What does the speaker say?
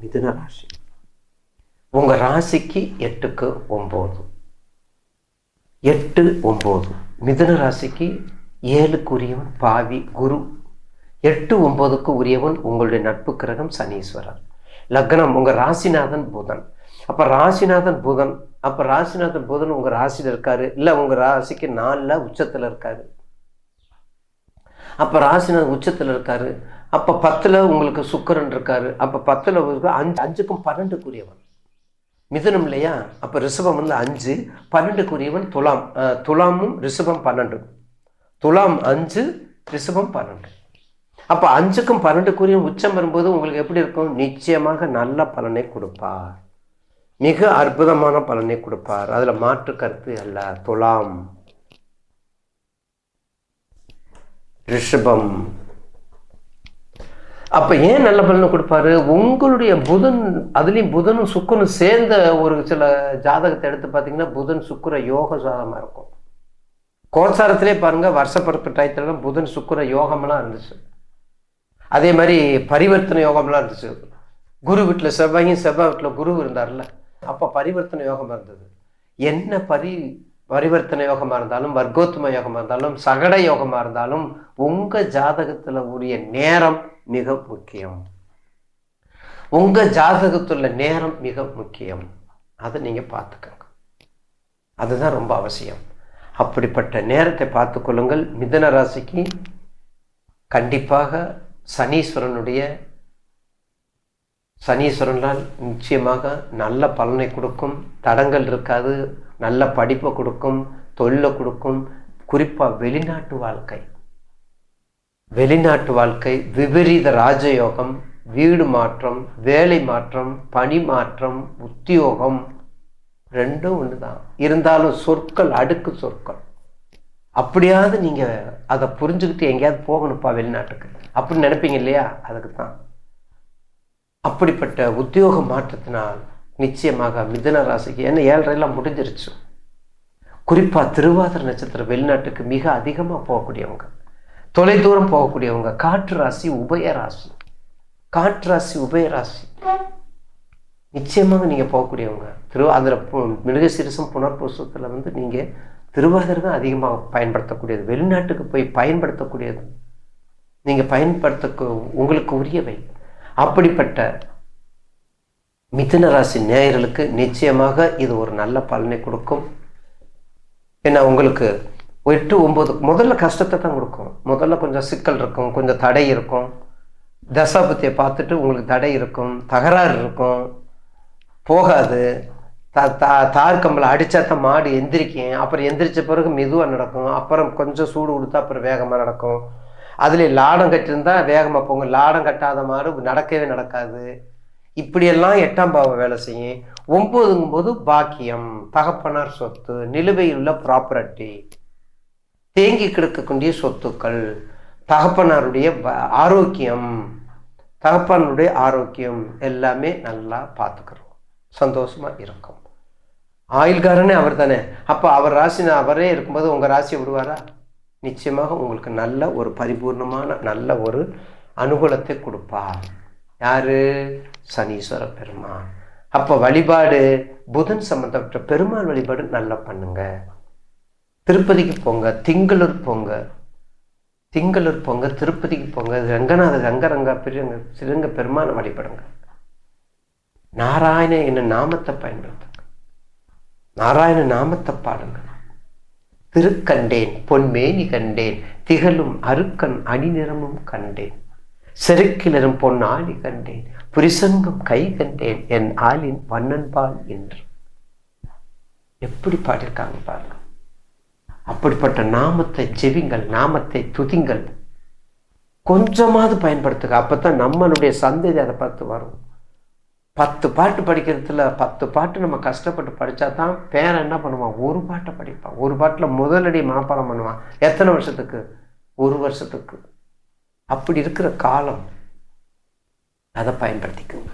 மிதுன ராசி. உங்கள் ராசிக்கு எட்டுக்கு ஒம்பது. எட்டு ஒம்பது. மிதுன ராசிக்கு ஏழுக்குரியவன் பாவி குரு. எட்டு ஒன்பதுக்கு உரியவன் உங்களுடைய நட்பு கிரகம் சனீஸ்வரர். லக்னம் உங்கள் ராசிநாதன் புதன். அப்போ ராசிநாதன் புதன் அப்போ ராசிநாதன் புதன் உங்கள் ராசியில் இருக்காரு. இல்லை உங்கள் ராசிக்கு நாலில் உச்சத்தில் இருக்காரு. அப்போ ராசிநாதன் உச்சத்தில் இருக்காரு. அப்போ பத்தில் உங்களுக்கு சுக்கரன் இருக்காரு. அப்போ பத்தில் அஞ்சு அஞ்சுக்கும் பன்னெண்டுக்குரியவன். மிதுனம் இல்லையா? அப்போ ரிஷபம் வந்து அஞ்சு பன்னெண்டுக்குரியவன் துலாம். துலாமும் ரிஷபம் பன்னெண்டு. துலாம் அஞ்சு ரிஷபம் பன்னெண்டு. அப்போ அஞ்சுக்கும் பன்னெண்டுக்குரியும் உச்சம் வரும்போது உங்களுக்கு எப்படி இருக்கும்? நிச்சயமாக நல்ல பலனை கொடுப்பார். மிக அற்புதமான பலனை கொடுப்பார். அதில் மாற்று கருத்து அல்ல. துலாம். ரிஷபம். அப்போ ஏன் நல்ல பலனை கொடுப்பாரு? உங்களுடைய புதன் அதுலேயும் புதனும் சுக்கரனும் சேர்ந்த ஒரு சில ஜாதகத்தை எடுத்து பார்த்தீங்கன்னா புதன் சுக்கர யோக ஜாதகமாக இருக்கும். கோச்சாரத்திலே பாருங்கள் வருஷப்பரப்பு டயத்துலலாம் புதன் சுக்கிர யோகம்லாம் இருந்துச்சு. அதே மாதிரி பரிவர்த்தனை யோகம்லாம் இருந்துச்சு. குரு வீட்டில் செவ்வாயும் செவ்வாய் வீட்டில் குரு இருந்தார்ல அப்போ பரிவர்த்தனை யோகம் இருந்தது. என்ன பரி பரிவர்த்தனை யோகமாக இருந்தாலும் வர்க்கோத்தம யோகமாக இருந்தாலும் சகட யோகமாக இருந்தாலும் உங்கள் ஜாதகத்தில் உரிய நேரம் மிக முக்கியம். உங்கள் ஜாதகத்துள்ள நேரம் மிக முக்கியம். அதை நீங்கள் பார்த்துக்கோங்க. அதுதான் ரொம்ப அவசியம். அப்படிப்பட்ட நேரத்தை பார்த்து கொள்ளுங்கள். மிதன ராசிக்கு கண்டிப்பாக சனீஸ்வரனுடைய சனீஸ்வரனால் நிச்சயமாக நல்ல பலனை கொடுக்கும். தடங்கள் இருக்காது. நல்ல படிப்பை கொடுக்கும். தொழிலை கொடுக்கும். குறிப்பாக வெளிநாட்டு வாழ்க்கை. வெளிநாட்டு வாழ்க்கை விபரீத ராஜயோகம் வீடு மாற்றம் வேலை மாற்றம் பணி மாற்றம் உத்தியோகம் ரெண்டும் ஒன்று தான் இருந்தாலும் சொற்கள் அடுக்கு சொற்கள். அப்படியாவது நீங்கள் அதை புரிஞ்சுக்கிட்டு எங்கேயாவது போகணும்ப்பா வெளிநாட்டுக்கு. அப்படின்னு நினைப்பீங்க இல்லையா? அதுக்கு தான் அப்படிப்பட்ட உத்தியோக மாற்றத்தினால் நிச்சயமாக மிதன ராசிக்கு என்ன ஏழரைலாம் முடிஞ்சிருச்சு. குறிப்பாக திருவாதிர நட்சத்திரம் வெளிநாட்டுக்கு மிக அதிகமாக போகக்கூடியவங்க. தொலைதூரம் போகக்கூடியவங்க காற்று ராசி உபய ராசி. காற்று ராசி உபய ராசி. நிச்சயமாக நீங்கள் போகக்கூடியவங்க. திரு அதில் மிருகசிரிசம் புனர்பூசத்தில் வந்து நீங்கள் திருவாதிரை தான் அதிகமாக பயன்படுத்தக்கூடியது. வெளிநாட்டுக்கு போய் பயன்படுத்தக்கூடியது. நீங்கள் பயன்படுத்த உங்களுக்கு உரியவை. அப்படிப்பட்ட மிதுன ராசி நேயர்களுக்கு நிச்சயமாக இது ஒரு நல்ல பலனை கொடுக்கும். ஏன்னா உங்களுக்கு எட்டு ஒம்பது முதல்ல கஷ்டத்தை தான் கொடுக்கும். முதல்ல கொஞ்சம் சிக்கல் இருக்கும் கொஞ்சம் தடை இருக்கும். தசாபத்தியை பார்த்துட்டு உங்களுக்கு தடை இருக்கும் தகராறு இருக்கும். போகாது. த தா தார் கம்பளை அடித்தா தான் மாடு எந்திரிக்கும். அப்புறம் எந்திரிச்ச பிறகு மெதுவாக நடக்கும். அப்புறம் கொஞ்சம் சூடு கொடுத்தா அப்புறம் வேகமாக நடக்கும். அதில் லாடம் கட்டியிருந்தா வேகமாக போங்க. லாடம் கட்டாத மாடு நடக்கவே நடக்காது. இப்படியெல்லாம் எட்டாம் பாவம் வேலை செய்யும். ஒன்பதுங்கும்போது பாக்கியம் தகப்பனார் சொத்து நிலுவையில் உள்ள ப்ராப்பர்ட்டி தேங்கி கிடக்கக்கூடிய சொத்துக்கள் தகப்பனாருடைய ஆரோக்கியம் தகப்பனுடைய ஆரோக்கியம் எல்லாமே நல்லா பார்த்துக்கிறோம். சந்தோஷமாக இருக்கும். ஆயுள்காரனே அவர் தானே. அப்போ அவர் ராசி அவரே இருக்கும்போது உங்கள் ராசியை விடுவாரா? நிச்சயமாக உங்களுக்கு நல்ல ஒரு பரிபூர்ணமான நல்ல ஒரு அனுகூலத்தை கொடுப்பார். யார்? சனீஸ்வர பெருமான். அப்போ வழிபாடு புதன் சம்பந்தப்பட்ட பெருமாள் வழிபாடு நல்லா பண்ணுங்கள் திருப்பதிக்கு போங்க திங்களூர் போங்க. திங்களூர் போங்க திருப்பதிக்கு போங்க. ரங்கநாத ரங்கரங்கா பெரியங்க சிறுங்க பெருமான வழிபடுங்க. நாராயண என்ன நாமத்தை பயன்படுத்துங்க. நாராயண நாமத்தை பாடுங்க. திருக்கண்டேன் பொன்மேனி கண்டேன் திகழும் அருக்கன் அணிநிறமும் கண்டேன். செருக்கிலரும் பொன் ஆளி கண்டேன் புரிசங்கம் கை கண்டேன் என் ஆளின் வண்ணன்பால் என்று எப்படி பாடியிருக்காங்க பாருங்க. அப்படிப்பட்ட நாமத்தை செவிங்கள் நாமத்தை துதிங்கள். கொஞ்சமாவது பயன்படுத்துங்க. அப்பதான் நம்மளுடைய சந்ததி அதை பார்த்து வரும். பத்து பாட்டு படிக்கிறதுல பத்து பாட்டு நம்ம கஷ்டப்பட்டு படித்தா தான் பேரன் என்ன பண்ணுவான்? ஒரு பாட்டை படிப்பான். ஒரு பாட்டில் முதலடி மனப்பாடம் பண்ணுவான். எத்தனை வருஷத்துக்கு? ஒரு வருஷத்துக்கு. அப்படி இருக்கிற காலம். அதை பயன்படுத்திக்கோங்க.